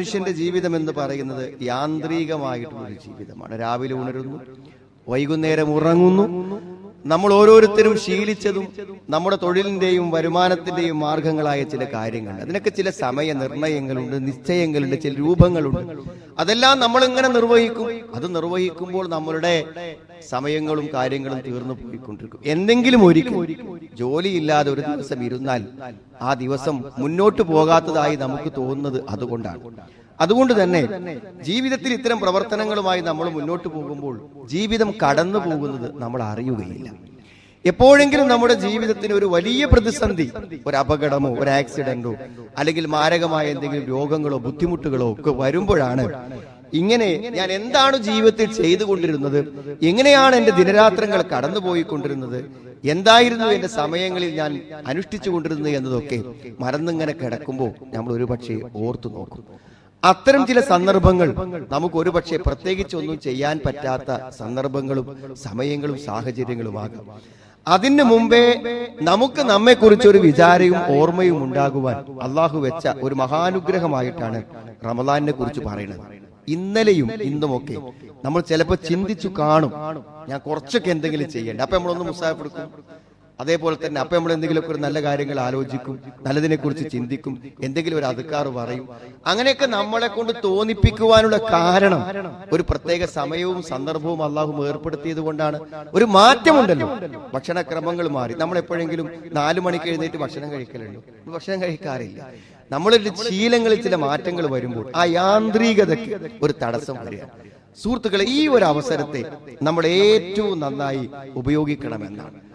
മനുഷ്യന്റെ ജീവിതം എന്ന് പറയുന്നത് യാന്ത്രികമായിട്ടുള്ള ഒരു ജീവിതമാണ്. രാവിലെ ഉണരുന്നു വൈകുന്നേരം ഉറങ്ങുന്നു നമ്മൾ ഓരോരുത്തരും ശീലിച്ചതും നമ്മുടെ തൊഴിലിന്റെയും വരുമാനത്തിന്റെയും മാർഗങ്ങളായ ചില കാര്യങ്ങൾ അതിനൊക്കെ ചില സമയ നിർണയങ്ങളുണ്ട് നിശ്ചയങ്ങളുണ്ട് ചില രൂപങ്ങളുണ്ട്. അതെല്ലാം നമ്മൾ ഇങ്ങനെ നിർവഹിക്കും. അത് നിർവഹിക്കുമ്പോൾ നമ്മളുടെ സമയങ്ങളും കാര്യങ്ങളും തീർന്നു പോയിക്കൊണ്ടിരിക്കും. എന്തെങ്കിലും ഒരിക്കൽ ജോലിയില്ലാതെ ഒരു ദിവസം ഇരുന്നാൽ ആ ദിവസം മുന്നോട്ട് പോകാത്തതായി നമുക്ക് തോന്നുന്നത് അതുകൊണ്ടാണ്. അതുകൊണ്ട് തന്നെ ജീവിതത്തിൽ ഇത്തരം പ്രവർത്തനങ്ങളുമായി നമ്മൾ മുന്നോട്ട് പോകുമ്പോൾ ജീവിതം കടന്നു പോകുന്നത് നമ്മൾ അറിയുകയില്ല. എപ്പോഴെങ്കിലും നമ്മുടെ ജീവിതത്തിന് ഒരു വലിയ പ്രതിസന്ധി ഒരു അപകടമോ ഒരു ആക്സിഡന്റോ അല്ലെങ്കിൽ മാരകമായ എന്തെങ്കിലും രോഗങ്ങളോ ബുദ്ധിമുട്ടുകളോ ഒക്കെ വരുമ്പോഴാണ് ഇങ്ങനെ ഞാൻ എന്താണ് ജീവിതത്തിൽ ചെയ്തുകൊണ്ടിരുന്നത് എങ്ങനെയാണ് എന്റെ ദിനരാത്രങ്ങൾ കടന്നുപോയിക്കൊണ്ടിരുന്നത് എന്തായിരുന്നു എന്റെ സമയങ്ങളിൽ ഞാൻ അനുഷ്ഠിച്ചു കൊണ്ടിരുന്നത് എന്നതൊക്കെ മറന്നിങ്ങനെ കിടക്കുമ്പോൾ നമ്മൾ ഒരുപക്ഷെ ഓർത്തു നോക്കും. അത്തരം ചില സന്ദർഭങ്ങൾ നമുക്ക് ഒരുപക്ഷെ പ്രത്യേകിച്ച് ഒന്നും ചെയ്യാൻ പറ്റാത്ത സന്ദർഭങ്ങളും സമയങ്ങളും സാഹചര്യങ്ങളുമാകാം. അതിന് മുമ്പേ നമുക്ക് നമ്മെക്കുറിച്ച് ഒരു വിചാരവും ഓർമ്മയും ഉണ്ടാകുവാൻ അള്ളാഹു വെച്ച ഒരു മഹാനുഗ്രഹമായിട്ടാണ് റമദാനിനെ കുറിച്ച് പറയുന്നത്. ഇന്നലെയും ഇന്നുമൊക്കെ നമ്മൾ ചിലപ്പോൾ ചിന്തിച്ചു കാണും. ഞാൻ കുറച്ചൊക്കെ എന്തെങ്കിലും ചെയ്യണ്ട. അപ്പൊ നമ്മളൊന്ന് മുസാഫ് എടുക്കും അതേപോലെ തന്നെ അപ്പൊ നമ്മൾ എന്തെങ്കിലുമൊക്കെ ഒരു നല്ല കാര്യങ്ങൾ ആലോചിക്കും നല്ലതിനെ കുറിച്ച് ചിന്തിക്കും എന്തെങ്കിലും ഒരു അതുക്കാർ പറയും. അങ്ങനെയൊക്കെ നമ്മളെ കൊണ്ട് തോന്നിപ്പിക്കുവാനുള്ള കാരണം ഒരു പ്രത്യേക സമയവും സന്ദർഭവും അള്ളാഹു ഏർപ്പെടുത്തിയത് കൊണ്ടാണ്. ഒരു മാറ്റമുണ്ടല്ലോ. ഭക്ഷണക്രമങ്ങൾ മാറി. നമ്മൾ എപ്പോഴെങ്കിലും നാലു മണിക്ക് എഴുന്നേറ്റ് ഭക്ഷണം കഴിക്കലുണ്ടോ? ഭക്ഷണം കഴിക്കാറില്ല. നമ്മളൊരു ശീലങ്ങളിൽ ചില മാറ്റങ്ങൾ വരുമ്പോൾ ആ യാന്ത്രികതയ്ക്ക് ഒരു തടസ്സം വരിക. സുഹൃത്തുക്കളെ ഈ ഒരു അവസരത്തെ നമ്മൾ ഏറ്റവും നന്നായി ഉപയോഗിക്കണമെന്നാണ്.